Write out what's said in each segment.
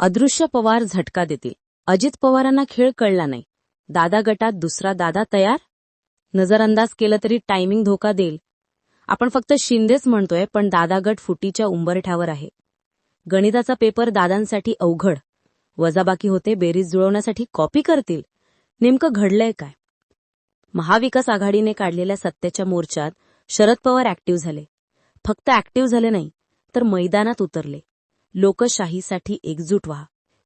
अदृश्य पवार झटका देतील. अजित पवारांना खेळ कळला नाही. दादा गटात दुसरा दादा तयार? नजरअंदाज केलं तरी टायमिंग धोका देईल. आपण फक्त शिंदेच म्हणतोय पण दादा गट फुटीच्या उंबरठ्यावर आहे. गणिताचा पेपर दादांसाठी अवघड. वजाबाकी होते बेरीज जुळवण्यासाठी कॉपी करतील. नेमकं घडलंय काय? महाविकास आघाडीने काढलेल्या सत्तेच्या मोर्चात शरद पवार ऍक्टिव्ह झाले. फक्त ऍक्टिव्ह झाले नाही तर मैदानात उतरले. लोकशाहीसाठी एकजूट व्हा.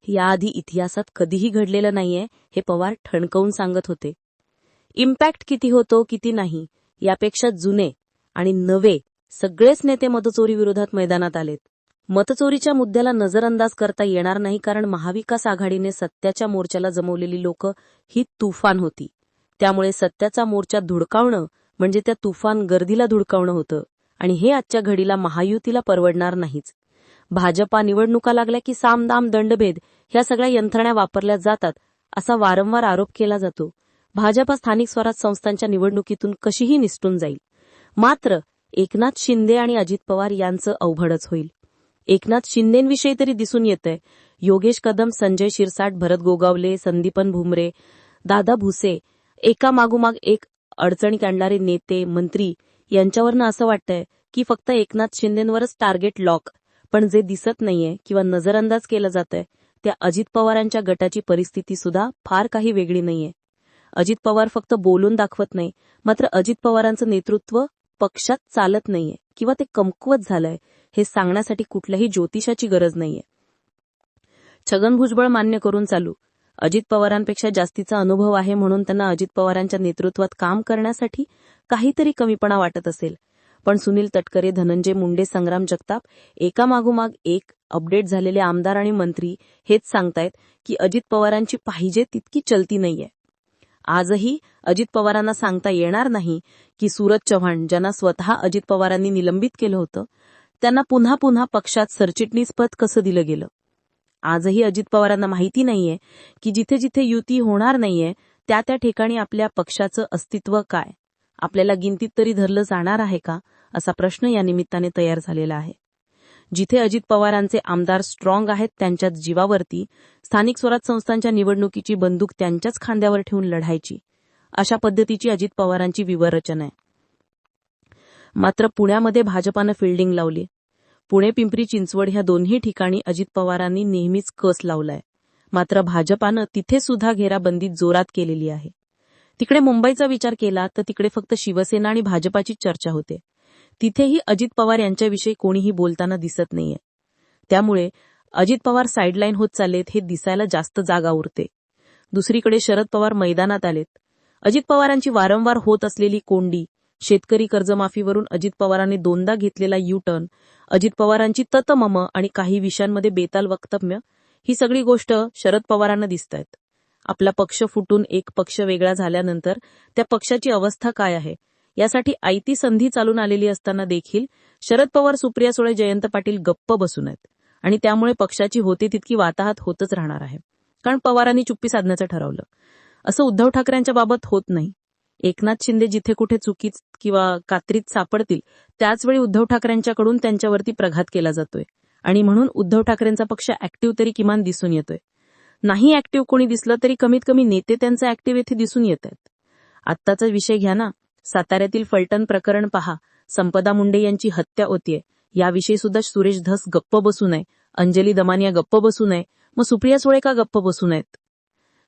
याआधी इतिहासात कधीही घडलेलं नाहीये हे पवार ठणकवून सांगत होते. इम्पॅक्ट किती होतो किती नाही यापेक्षा जुने आणि नवे सगळेच नेते मतचोरी विरोधात मैदानात आलेत. मतचोरीच्या मुद्द्याला नजरअंदाज करता येणार नाही कारण महाविकास आघाडीने सत्याच्या मोर्चाला जमवलेली लोक ही तुफान होती. त्यामुळे सत्याचा मोर्चा धुडकावणं म्हणजे त्या तुफान गर्दीला धुडकावणं होतं आणि हे आजच्या घडीला महायुतीला परवडणार नाहीच. भाजपा निवडणुका लागल्या की सामदाम दंडभेद ह्या सगळ्या यंत्रणा वापरल्या जातात असा वारंवार आरोप केला जातो. भाजपा स्थानिक स्वराज संस्थांच्या निवडणुकीतून कशीही निसटून जाईल. मात्र एकनाथ शिंदे आणि अजित पवार यांचं अवघडच होईल. एकनाथ शिंदेविषयी तरी दिसून येतंय. योगेश कदम संजय शिरसाट भरत गोगावले संदीपन भुमरे दादा भुसे एका मागोमाग एक अडचणीत आणणारे नेते मंत्री यांच्यावरनं असं वाटतंय की फक्त एकनाथ शिंदेवरच टार्गेट लॉक पण जे दिसत नाहीये किंवा नजरअंदाज केलं जातंय त्या अजित पवारांच्या गटाची परिस्थिती सुद्धा फार काही वेगळी नाहीये. अजित पवार फक्त बोलून दाखवत नाही मात्र अजित पवारांचं नेतृत्व पक्षात चालत नाहीये किंवा ते कमकुवत झालंय हे सांगण्यासाठी कुठल्याही ज्योतिषाची गरज नाहीये. छगन भुजबळ मान्य करून चालू. अजित पवारांपेक्षा जास्तीचा अनुभव आहे म्हणून त्यांना अजित पवारांच्या नेतृत्वात काम करण्यासाठी काहीतरी कमीपणा वाटत असेल. पण सुनील तटकरे धनंजय मुंडे संग्राम जगताप एकामागोमाग एक अपडेट झालेले आमदार आणि मंत्री हेच सांगतायत की अजित पवारांची पाहिजे तितकी चलती नाहीये. आजही अजित पवारांना सांगता येणार नाही की सूरज चव्हाण ज्यांना स्वतः अजित पवारांनी निलंबित केलं होतं त्यांना पुन्हा पुन्हा पक्षात सरचिटणीसपद कसं दिलं गेलं? आजही अजित पवारांना माहिती नाहीये की जिथे जिथे युती होणार नाहीये त्या त्या ठिकाणी आपल्या पक्षाचं अस्तित्व काय? आपल्याला गिनतीत तरी धरलं जाणार आहे का असा प्रश्न या निमित्ताने तयार झालेला आहे. जिथे अजित पवारांचे आमदार स्ट्रॉंग आहेत त्यांच्याच जीवावरती स्थानिक स्वराज संस्थांच्या निवडणुकीची बंदूक त्यांच्याच खांद्यावर ठेवून लढायची अशा पद्धतीची अजित पवारांची विवरचना आहे. मात्र पुण्यामध्ये भाजपानं फिल्डिंग लावली. पुणे पिंपरी चिंचवड ह्या दोन्ही ठिकाणी अजित पवारांनी नेहमीच कस लावलाय. मात्र भाजपानं तिथे सुद्धा घेराबंदी जोरात केलेली आहे. तिकडे मुंबईचा विचार केला तर तिकडे फक्त शिवसेना आणि भाजपाची चर्चा होते. तिथेही अजित पवार यांच्याविषयी कोणीही बोलताना दिसत नाहीये. त्यामुळे अजित पवार साईडलाईन होत चाललेत हे दिसायला जास्त जागा उरते. दुसरीकडे शरद पवार मैदानात आलेत. अजित पवारांची वारंवार होत असलेली कोंडी शेतकरी कर्जमाफीवरून अजित पवारांनी दोनदा घेतलेला यू टर्न अजित पवारांची ततमम आणि काही विषयांमध्ये बेताल वक्तव्य ही सगळी गोष्ट शरद पवारांना दिसत आहेत आपला पक्ष फुटून एक पक्ष वेगळा झाल्यानंतर त्या पक्षाची अवस्था काय आहे? यासाठी आयती संधी चालून आलेली असताना देखील शरद पवार सुप्रिया सुळे जयंत पाटील गप्प बसून आहेत. आणि त्यामुळे पक्षाची होती तितकी वाताहत होतच राहणार आहे. कारण पवारांनी चुप्पी साधण्याचं ठरवलं. असं उद्धव ठाकरेंच्या बाबत होत नाही. एकनाथ शिंदे जिथे कुठे चुकीत किंवा कात्रीत सापडतील त्याचवेळी उद्धव ठाकरेंच्याकडून त्यांच्यावरती प्रघात केला जातोय. आणि म्हणून उद्धव ठाकरेंचा पक्ष ऍक्टिव्ह तरी किमान दिसून येतोय. नाही ऍक्टिव्ह कोणी दिसलं तरी कमीत कमी नेते त्यांचा ऍक्टिव्ह येथे दिसून येत आहेत आत्ताचा विषय घ्या ना. साताऱ्यातील फलटण प्रकरण पहा. संपदा मुंडे यांची हत्या होतीये. याविषयी सुद्धा सुरेश धस गप्प बसू नये. अंजली दमानिया गप्प बसू नये. मग सुप्रिया सुळे का गप्प बसू नयेत?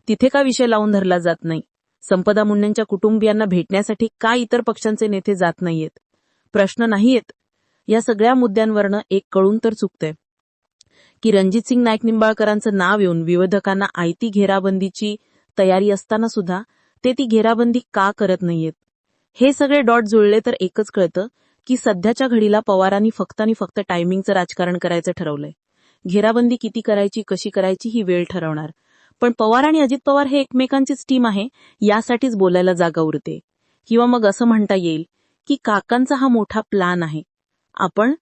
तिथे का विषय लावून धरला जात नाही? संपदा मुंडेंच्या कुटुंबियांना भेटण्यासाठी का इतर पक्षांचे नेते जात नाहीयेत? प्रश्न नाहीयेत. या सगळ्या मुद्द्यांवरनं एक कळून तर चुकतंय. की रणजितसिंग नाईक निंबाळकरांचं नाव येऊन विरोधकांना आयती घेराबंदीची तयारी असताना सुद्धा ते ती घेराबंदी का करत नाहीयेत? हे सगळे डॉट जुळले तर एकच कळतं की सध्याच्या घडीला पवारांनी फक्त आणि फक्त टायमिंगचं राजकारण करायचं ठरवलंय. घेराबंदी किती करायची कशी करायची ही वेळ ठरवणार. पण पवार आणि अजित पवार हे एकमेकांचीच टीम आहे यासाठीच बोलायला जागा उरते. किंवा मग असं म्हणता येईल की काकांचा हा मोठा प्लान आहे. आपण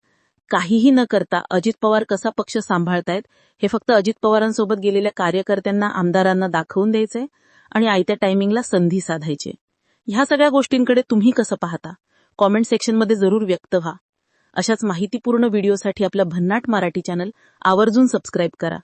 काहीही न करता अजित पवार कसा पक्ष सांभाळतायत हे फक्त अजित पवारांसोबत गेलेल्या कार्यकर्त्यांना आमदारांना दाखवून द्यायचंय आणि आयत्या टायमिंगला संधी साधायची. ह्या सगळ्या गोष्टींकडे तुम्ही कसं पाहता? कॉमेंट सेक्शनमध्ये जरूर व्यक्त व्हा. अशाच माहितीपूर्ण व्हिडिओसाठी आपलं भन्नाट मराठी चॅनल आवर्जून सबस्क्राईब करा.